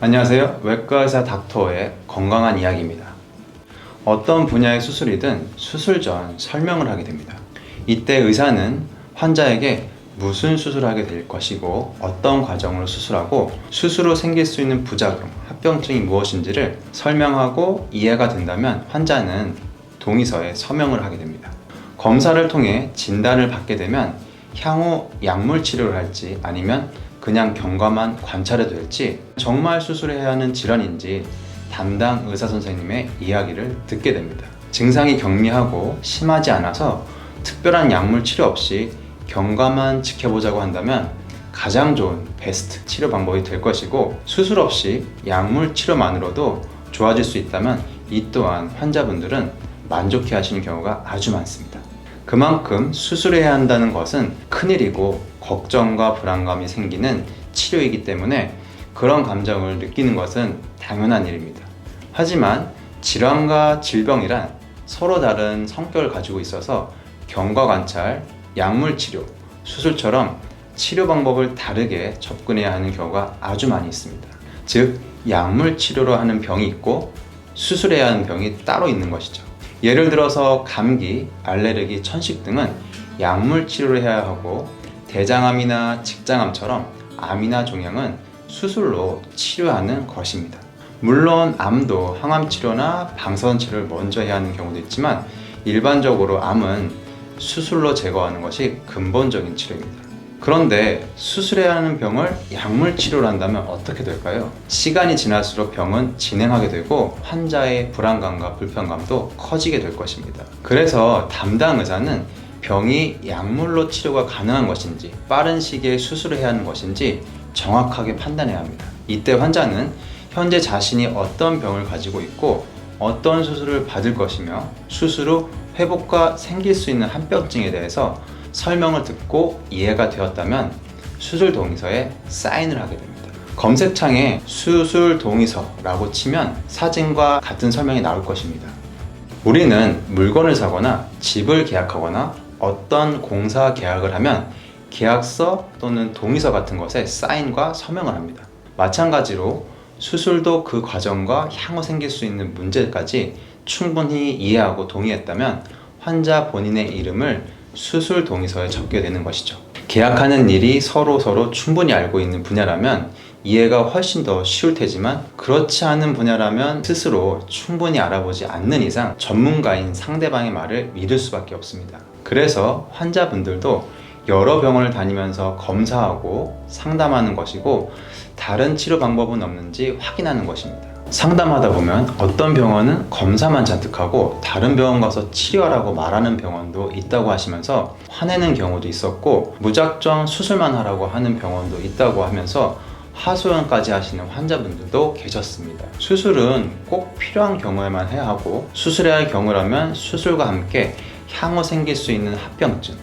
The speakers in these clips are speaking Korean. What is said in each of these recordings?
안녕하세요. 외과의사 닥터의 건강한 이야기입니다. 어떤 분야의 수술이든 수술 전 설명을 하게 됩니다. 이때 의사는 환자에게 무슨 수술을 하게 될 것이고 어떤 과정으로 수술하고 수술 후 생길 수 있는 부작용, 합병증이 무엇인지를 설명하고 이해가 된다면 환자는 동의서에 서명을 하게 됩니다. 검사를 통해 진단을 받게 되면 향후 약물 치료를 할지 아니면 그냥 경과만 관찰해도 될지 정말 수술해야 하는 질환인지 담당 의사 선생님의 이야기를 듣게 됩니다. 증상이 경미하고 심하지 않아서 특별한 약물 치료 없이 경과만 지켜보자고 한다면 가장 좋은 베스트 치료 방법이 될 것이고 수술 없이 약물 치료만으로도 좋아질 수 있다면 이 또한 환자분들은 만족해 하시는 경우가 아주 많습니다. 그만큼 수술해야 한다는 것은 큰일이고 걱정과 불안감이 생기는 치료이기 때문에 그런 감정을 느끼는 것은 당연한 일입니다. 하지만 질환과 질병이란 서로 다른 성격을 가지고 있어서 경과 관찰, 약물 치료, 수술처럼 치료 방법을 다르게 접근해야 하는 경우가 아주 많이 있습니다. 즉, 약물 치료로 하는 병이 있고 수술해야 하는 병이 따로 있는 것이죠. 예를 들어서 감기, 알레르기, 천식 등은 약물 치료를 해야 하고 대장암이나 직장암처럼 암이나 종양은 수술로 치료하는 것입니다. 물론 암도 항암 치료나 방사선 치료를 먼저 해야 하는 경우도 있지만 일반적으로 암은 수술로 제거하는 것이 근본적인 치료입니다. 그런데 수술해야 하는 병을 약물 치료를 한다면 어떻게 될까요? 시간이 지날수록 병은 진행하게 되고 환자의 불안감과 불편감도 커지게 될 것입니다. 그래서 담당 의사는 병이 약물로 치료가 가능한 것인지 빠른 시기에 수술을 해야 하는 것인지 정확하게 판단해야 합니다. 이때 환자는 현재 자신이 어떤 병을 가지고 있고 어떤 수술을 받을 것이며 수술 후 회복과 생길 수 있는 합병증에 대해서 설명을 듣고 이해가 되었다면 수술 동의서에 사인을 하게 됩니다. 검색창에 수술 동의서라고 치면 사진과 같은 설명이 나올 것입니다. 우리는 물건을 사거나 집을 계약하거나 어떤 공사 계약을 하면 계약서 또는 동의서 같은 것에 사인과 서명을 합니다. 마찬가지로 수술도 그 과정과 향후 생길 수 있는 문제까지 충분히 이해하고 동의했다면 환자 본인의 이름을 수술 동의서에 적게 되는 것이죠. 계약하는 일이 서로 서로 충분히 알고 있는 분야라면 이해가 훨씬 더 쉬울 테지만 그렇지 않은 분야라면 스스로 충분히 알아보지 않는 이상 전문가인 상대방의 말을 믿을 수밖에 없습니다. 그래서 환자분들도 여러 병원을 다니면서 검사하고 상담하는 것이고 다른 치료 방법은 없는지 확인하는 것입니다. 상담하다 보면 어떤 병원은 검사만 잔뜩 하고 다른 병원 가서 치료하라고 말하는 병원도 있다고 하시면서 화내는 경우도 있었고 무작정 수술만 하라고 하는 병원도 있다고 하면서 하소연까지 하시는 환자분들도 계셨습니다. 수술은 꼭 필요한 경우에만 해야 하고 수술해야 할 경우라면 수술과 함께 향후 생길 수 있는 합병증,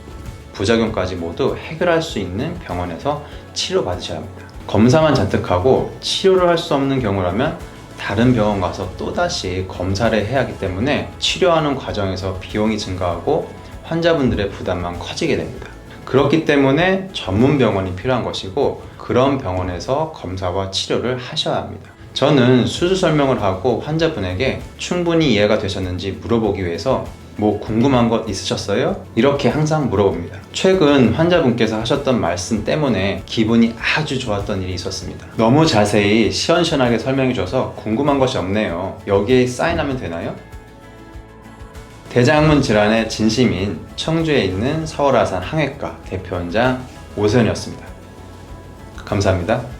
부작용까지 모두 해결할 수 있는 병원에서 치료받으셔야 합니다. 검사만 잔뜩 하고 치료를 할 수 없는 경우라면 다른 병원 가서 또다시 검사를 해야 하기 때문에 치료하는 과정에서 비용이 증가하고 환자분들의 부담만 커지게 됩니다. 그렇기 때문에 전문 병원이 필요한 것이고 그런 병원에서 검사와 치료를 하셔야 합니다. 저는 수술 설명을 하고 환자분에게 충분히 이해가 되셨는지 물어보기 위해서 뭐 궁금한 것 있으셨어요? 이렇게 항상 물어봅니다. 최근 환자분께서 하셨던 말씀 때문에 기분이 아주 좋았던 일이 있었습니다. 너무 자세히 시원시원하게 설명해 줘서 궁금한 것이 없네요. 여기에 사인하면 되나요? 대장문 질환의 진심인 청주에 있는 서울아산 항해과 대표원장 오세현이었습니다. 감사합니다.